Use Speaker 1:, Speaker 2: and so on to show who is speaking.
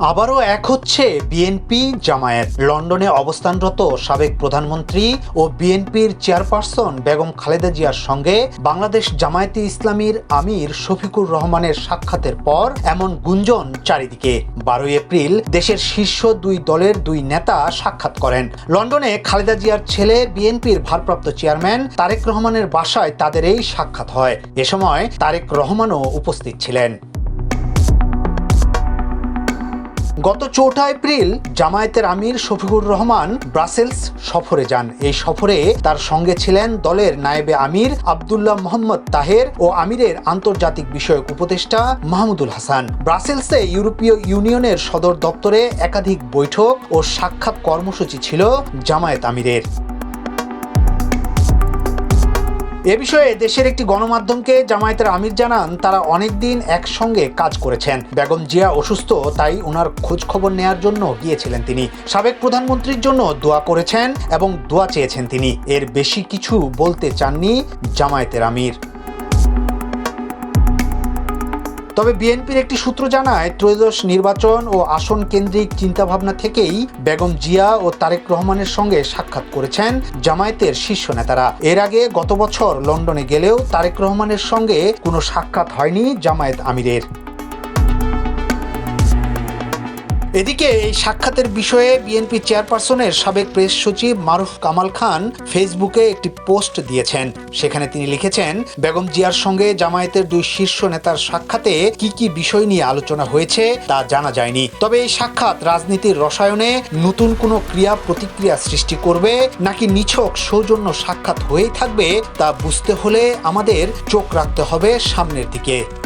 Speaker 1: আবারও এক হচ্ছে বিএনপি জামায়াত। লন্ডনে অবস্থানরত সাবেক প্রধানমন্ত্রী ও বিএনপির চেয়ারপারসন বেগম খালেদা জিয়ার সঙ্গে বাংলাদেশ জামায়াতে ইসলামীর আমির শফিকুর রহমানের সাক্ষাতের পর এমন গুঞ্জন চারিদিকে। বারোই এপ্রিল দেশের শীর্ষ দুই দলের দুই নেতা সাক্ষাৎ করেন। লন্ডনে খালেদা জিয়ার ছেলে বিএনপির ভারপ্রাপ্ত চেয়ারম্যান তারেক রহমানের বাসায় তাদের এই সাক্ষাৎ হয়। এ সময় তারেক রহমানও উপস্থিত ছিলেন। গত চৌঠা এপ্রিল জামায়াতের আমির শফিকুর রহমান ব্রাসেলস সফরে যান। এই সফরে তার সঙ্গে ছিলেন দলের নায়েবে আমির আবদুল্লাহ মোহাম্মদ তাহের ও আমিরের আন্তর্জাতিক বিষয়ক উপদেষ্টা মাহমুদুল হাসান। ব্রাসেলসে ইউরোপীয় ইউনিয়নের সদর দপ্তরে একাধিক বৈঠক ও সাক্ষাৎ কর্মসূচি ছিল জামায়াত আমিরের। এ বিষয়ে দেশের একটি গণমাধ্যমকে জামায়াতের আমির জানান, তারা অনেকদিন একসঙ্গে কাজ করেছেন। বেগম জিয়া অসুস্থ, তাই ওনার খোঁজ খবর নেয়ার জন্য গিয়েছিলেন তিনি। সাবেক প্রধানমন্ত্রীর জন্য দোয়া করেছেন এবং দোয়া চেয়েছেন তিনি। এর বেশি কিছু বলতে চাননি জামায়াতের আমির। তবে বিএনপির একটি সূত্র জানায়, ত্রয়োদশ নির্বাচন ও আসন কেন্দ্রিক চিন্তাভাবনা থেকেই বেগম জিয়া ও তারেক রহমানের সঙ্গে সাক্ষাৎ করেছেন জামায়াতের শীর্ষ নেতারা। এর আগে গত বছর লন্ডনে গেলেও তারেক রহমানের সঙ্গে কোনো সাক্ষাৎ হয়নি জামায়াত আমিরের। এদিকে এই সাক্ষাতের বিষয়ে বিএনপি চেয়ারপারসনের সাবেক প্রেস সচিব মারুফ কামাল খান ফেসবুকে একটি পোস্ট দিয়েছেন। সেখানে তিনি লিখেছেন, বেগম জিয়ার সঙ্গে জামায়াতের দুই শীর্ষ নেতার সাক্ষাতে কি কি বিষয় নিয়ে আলোচনা হয়েছে তা জানা যায়নি। তবে এই সাক্ষাৎ রাজনীতির রসায়নে নতুন কোনো ক্রিয়া প্রতিক্রিয়া সৃষ্টি করবে নাকি নিছক সৌজন্য সাক্ষাৎ হয়েই থাকবে তা বুঝতে হলে আমাদের চোখ রাখতে হবে সামনের দিকে।